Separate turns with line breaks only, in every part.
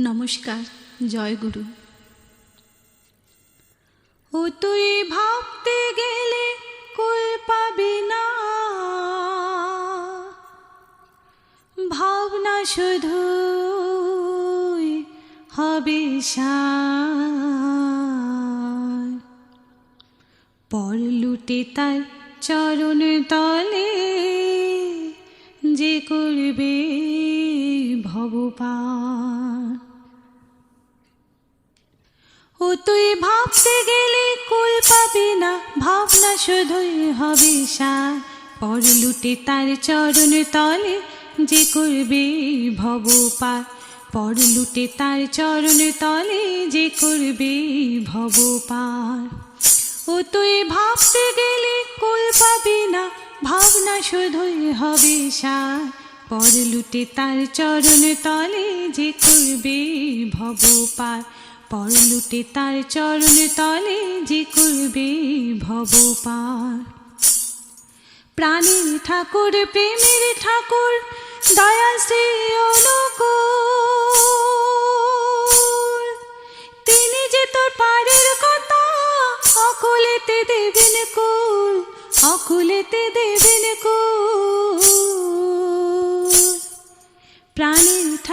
নমস্কার, জয় গুরু। ও তুই ভাবতে গেলে কুল পাবি না। ভাবনা শুধু হবে পর লুটে তার চরণ তলে, যে করবে ভবপার। ও তুই ভাবতে গেলে কুল পাবি না, ভাবনা শুধুই হবে সার পর লুটে তার চরণ তলে যে করবে ভবপার। পর লুটে তার চরণ তলে যে করবে ভবপার। ও তুই ভাবতে গেলে কুল পাবি না, ভাবনা শুধুই হবে সার পর লুটে তার চরণ তলে যে করবে ভবপার। পর লুটে তার চরণ তলে যে করবে ভবপার। প্রাণীর ঠাকুর, প্রেমের ঠাকুর, দয়া শ্রী তিনি যে তোর পারের কথা অকুলেতে দেবেন কুল, অকুলেতে দেবেন কুল।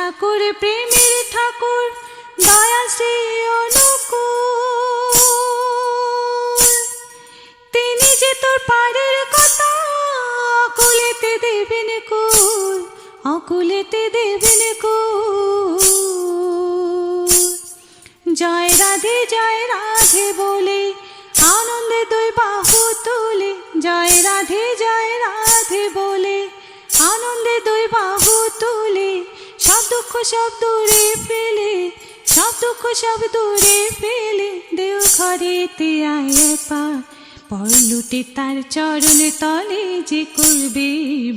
ঠাকুর, প্রেমের ঠাকুর, দয়া শ্রী অনুকূল। তিনি যে তোর পারের কথা, অকুলেতে দেবেন কুল, অকুলেতে দেবেন কুল। জয় রাধে জয় রাধে বলে আনন্দে দুই বাহু তুলে। জয় রাধে জয় রাধে বলে আনন্দে দুই দুঃখ সব দূরে ফেলে, সব দুঃখ সব দূরে ফেলে দেও ঘরেতে আয় পা, পর লুটে তার চরণ তলে, যে করবে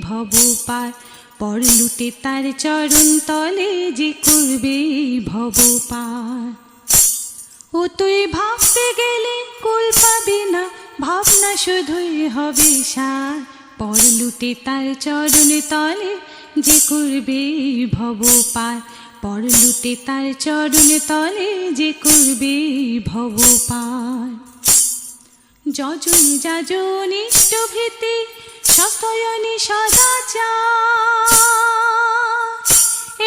ভব পার। পর লুটে তার চরণ তলে, যে করবে ভব পার। ও তুই ভাবতে গেলে কুল পাবি না, ভাবনা শুধুই হবে সার। পর লুটে তার চরণ তলে যে করবে ভব পার, পর লুটে তার চরণ তলে যে করবে ভব পার। যজনী যাজনী ইষ্টভীতি সস্তয়নী সদাচার।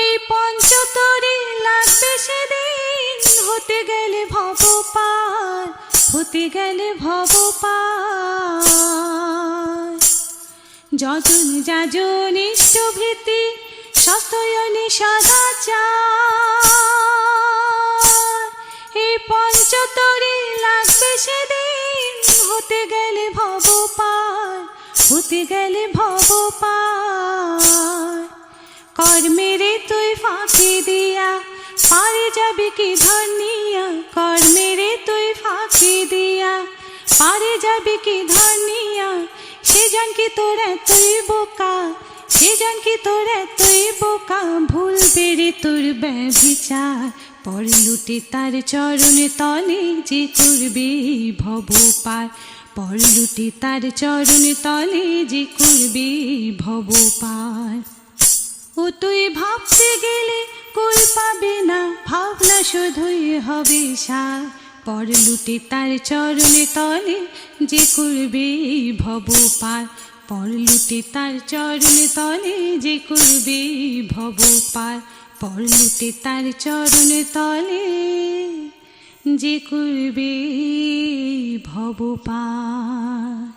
এই পঞ্চতরে লাগবে সেদিন, হতে গেলে ভব পার, হতে গেলে ভব পার। যজন যাজন ইষ্টভীতি সস্তয়নী সদাচার এই পঞ্চতরে, লাগবে সেদিন, হতে গেলে ভব পার হতে গেলে ভব পার কর্মেরে তুই ফাঁকি দিয়া, পারে যাবে কি ধর্নিয়া কর্মেরে তুই ফাঁকি দিয়া, পারে যাবে কি ধর্নিয়া সে জন কি তুই বোকা? সে জন তোরা তোর তুই বোকা? ভুল বেড়ে তোর ব্যভিচার। পর লুটে তার চরণে তলে যে করবে ভব পার। পর লুটে তার চরণে তলে যে করবে ভব পার। ও তুই ভাবতে গেলে কুল পাবে না, ভাবনা শুধুই হবে সার। পর লুটে তার চরণে তলে, যে করবে ভব পার। পর লুটে তার চরণে তলে, যে করবে ভব পার। পর লুটে তার চরণে তলে, যে করবে ভব পার।